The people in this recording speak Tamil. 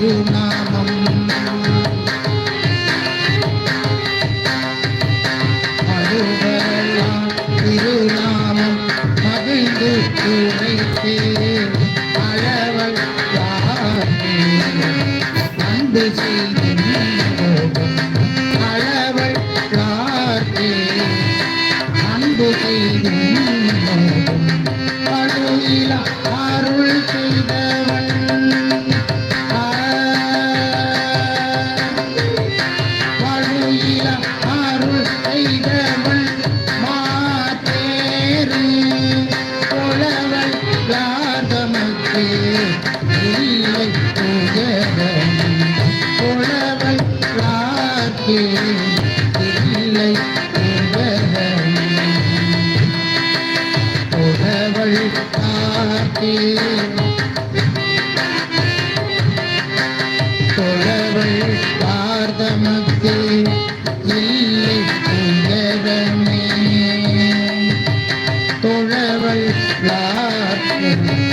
திருநாமம். அருவரெல்லாம் திருநாமம். மகிழ்ந்து துணைத்தே அளவல் அன்பு செய்கின்றோம் அளவல் அன்பு இல்லை உயரம் புலவள் யாருக்கு தொழவள் பார்தமக்கு இல்லை உயரமே தொழவள் யாருக்கு